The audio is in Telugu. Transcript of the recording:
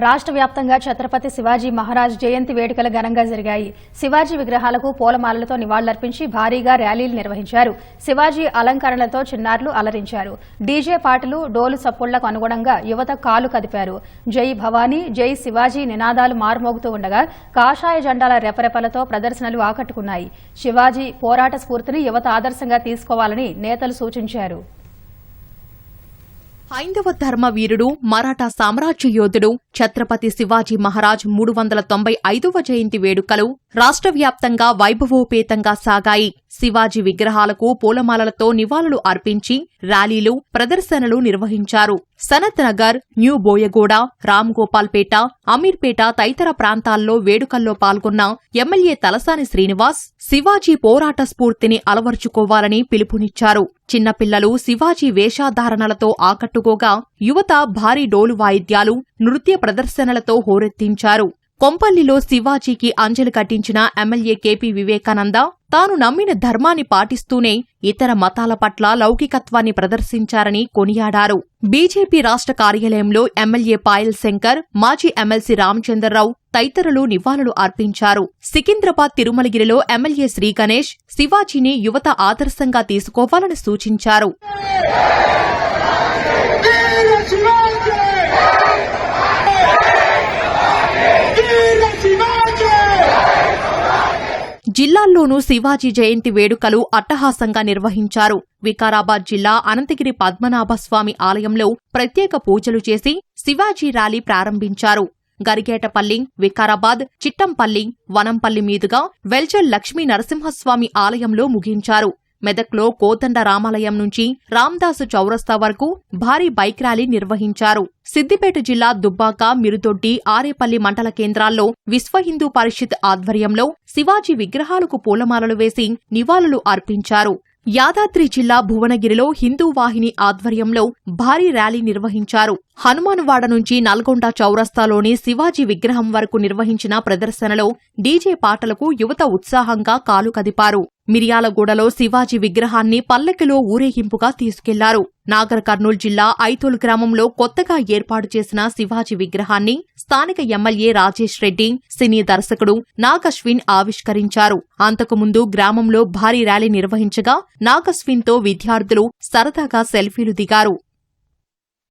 రాష్ట్ర వ్యాప్తంగా ఛత్రపతి శివాజీ మహారాజ్ జయంతి వేడుకలు ఘనంగా జరిగాయి. శివాజీ విగ్రహాలకు పూలమాలలతో నివాళులర్పించి భారీగా ర్యాలీలు నిర్వహించారు. శివాజీ అలంకరణలతో చిన్నారులు అలరించారు. డీజే పాటలు డోలు సప్పుళ్ళకు అనుగుణంగా యువత కాలు కదిపారు. జై భవానీ జై శివాజీ నినాదాలు మారుమోగుతూ ఉండగా కాషాయ జెండాల రెపరెపలతో ప్రదర్శనలు ఆకట్టుకున్నాయి. శివాజీ పోరాట స్ఫూర్తిని యువత ఆదర్శంగా తీసుకోవాలని నేతలు సూచించారు. హైందవ ధర్మ వీరుడు మరాఠా సామ్రాజ్య యోధుడు ఛత్రపతి శివాజీ మహారాజ్ మూడు వందల తొంభై ఐదవ జయంతి వేడుకలు రాష్ట్ర వ్యాప్తంగా వైభవోపేతంగా సాగాయి. శివాజీ విగ్రహాలకు పూలమాలలతో నివాళులు అర్పించి ర్యాలీలు ప్రదర్శనలు నిర్వహించారు. సనత్ నగర్ న్యూ బోయగూడ రామ్గోపాల్పేట అమీర్పేట తదితర ప్రాంతాల్లో వేడుకల్లో పాల్గొన్న ఎమ్మెల్యే తలసాని శ్రీనివాస్ శివాజీ పోరాట స్ఫూర్తిని అలవర్చుకోవాలని పిలుపునిచ్చారు. చిన్నపిల్లలు శివాజీ వేషాధారణలతో ఆకట్టుకోగా యువత భారీ డోలు వాయిద్యాలు నృత్య ప్రదర్శనలతో హోరెత్తించారు. కొంపల్లిలో శివాజీకి అంజలి కట్టించిన ఎమ్మెల్యే కేపీ వివేకానంద తాను నమ్మిన ధర్మాన్ని పాటిస్తూనే ఇతర మతాల పట్ల లౌకికత్వాన్ని ప్రదర్శించారని కొనియాడారు. బీజేపీ రాష్ట్ర కార్యాలయంలో ఎమ్మెల్యే పాయల్ శంకర్ మాజీ ఎమ్మెల్సీ రామచంద్రరావు తదితరులు నివాళులు అర్పించారు. సికింద్రాబాద్ తిరుమలగిరిలో ఎమ్మెల్యే శ్రీగణేష్ శివాజీని యువత ఆదర్శంగా తీసుకోవాలని సూచించారు. జిల్లాల్లోనూ శివాజీ జయంతి వేడుకలు అట్టహాసంగా నిర్వహించారు. వికారాబాద్ జిల్లా అనంతగిరి పద్మనాభస్వామి ఆలయంలో ప్రత్యేక పూజలు చేసి శివాజీ ర్యాలీ ప్రారంభించారు. గరిగేటపల్లి వికారాబాద్ చిట్టంపల్లి వనంపల్లి మీదుగా వెల్చల్ లక్ష్మీ నరసింహస్వామి ఆలయంలో ముగించారు. మెదక్లో కోదండ రామాలయం నుంచి రామ్దాసు చౌరస్తా వరకు భారీ బైక్ ర్యాలీ నిర్వహించారు. సిద్దిపేట జిల్లా దుబ్బాక మిరుదొడ్డి ఆరేపల్లి మండల కేంద్రాల్లో విశ్వ హిందూ పరిషత్ ఆధ్వర్యంలో శివాజీ విగ్రహాలకు పూలమాలలు వేసి నివాళులు అర్పించారు. యాదాద్రి జిల్లా భువనగిరిలో హిందూ వాహిని ఆధ్వర్యంలో భారీ ర్యాలీ నిర్వహించారు. హనుమాన్వాడ నుంచి నల్గొండ చౌరస్తాలోని శివాజీ విగ్రహం వరకు నిర్వహించిన ప్రదర్శనలో డీజే పాటలకు యువత ఉత్సాహంగా కాలు కదిపారు. మిర్యాలగూడలో శివాజీ విగ్రహాన్ని పల్లకిలో ఊరేగింపుగా తీసుకెళ్ళారు. నాగర్ కర్నూలు జిల్లా ఐతోలు గ్రామంలో కొత్తగా ఏర్పాటు చేసిన శివాజీ విగ్రహాన్ని స్థానిక ఎమ్మెల్యే రాజేష్ రెడ్డి సినీ దర్శకుడు నాగశ్విన్ ఆవిష్కరించారు. అంతకుముందు గ్రామంలో భారీ ర్యాలీ నిర్వహించగా నాగశ్విన్తో విద్యార్థులు సరదాగా సెల్ఫీలు దిగారు.